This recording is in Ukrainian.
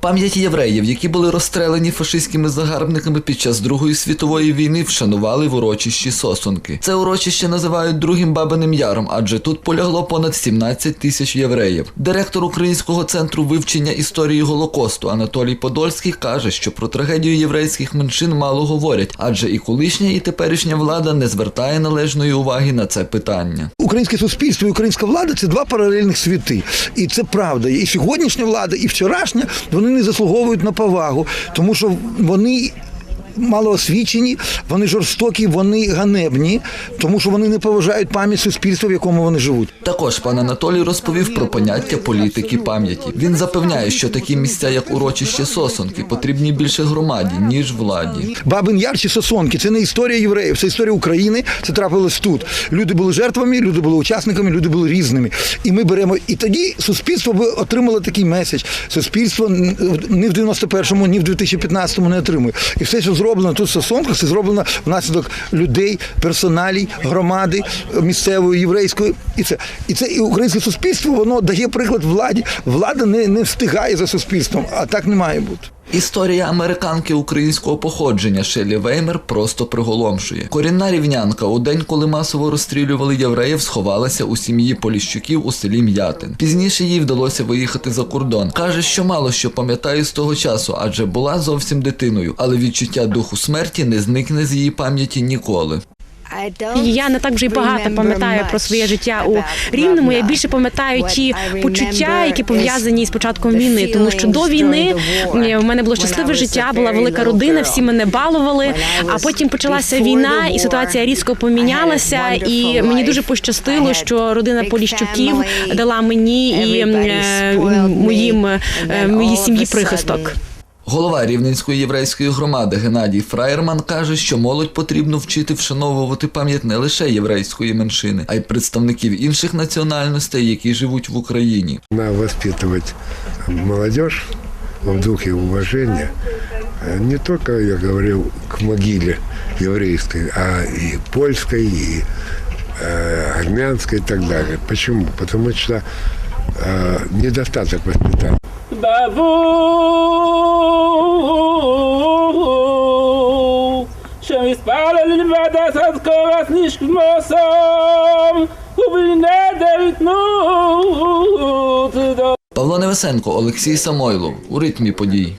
Пам'ять євреїв, які були розстрелені фашистськими загарбниками під час Другої світової війни, вшанували в урочищі Сосунки. Це урочище називають другим Бабиним Яром, адже тут полягло понад 17 тисяч євреїв. Директор Українського центру вивчення історії Голокосту Анатолій Подольський каже, що про трагедію єврейських меншин мало говорять, адже і колишня, і теперішня влада не звертає належної уваги на це питання. Українське суспільство і українська влада це два паралельних світи. І це правда. І сьогоднішня влада, і вчорашня вони не заслуговують на повагу, тому що вони. Малоосвічені, вони жорстокі, вони ганебні, тому що вони не поважають пам'ять суспільства, в якому вони живуть. Також пан Анатолій розповів про поняття політики пам'яті. Він запевняє, що такі місця, як урочище Сосонки, потрібні більше громаді, ніж владі. Бабин Яр чи Сосонки це не історія євреїв, це історія України. Це трапилось тут. Люди були жертвами, люди були учасниками, люди були різними. І ми беремо. І тоді суспільство би отримало такий меседж. Суспільство ні в 91-му, ні в 2015-му не отримує. І все, що зроблено тут в Сосонках, це зроблено внаслідок людей, персоналій, громади місцевої, єврейської. І це і це і українське суспільство воно дає приклад владі. Влада не, не встигає за суспільством, а так не має бути. Історія американки українського походження Шелі Веймер просто приголомшує. Корінна рівнянка у день, коли масово розстрілювали євреїв, сховалася у сім'ї Поліщуків у селі М'ятин. Пізніше їй вдалося виїхати за кордон. каже, що мало що пам'ятає з того часу, адже була зовсім дитиною, але відчуття духу смерті не зникне з її пам'яті ніколи. І я не так вже й багато пам'ятаю про своє життя у рівному. Я більше пам'ятаю ті почуття, які пов'язані з початком війни. Тому що до війни в мене було щасливе життя, була велика родина, всі мене балували. А потім почалася війна, і ситуація різко помінялася. І мені дуже пощастило, що родина Поліщуків дала мені і е, моїм е, моїй сім'ї прихисток. Голова Рівненської єврейської громади Геннадій Фраєрман каже, що молодь потрібно вчити вшановувати пам'ять не лише єврейської меншини, а й представників інших національностей, які живуть в Україні. Надо воспитывать молодежь в духе уважения. Э, Не только, я говорил, к могиле еврейской, а и польской, и э, армянской и так далее. Почему? Потому что э, недостаток воспитания. спала львада садкова сніжку носом, Куби не девітнути. Павло Невесенко, Олексій Самойлов. У ритмі подій.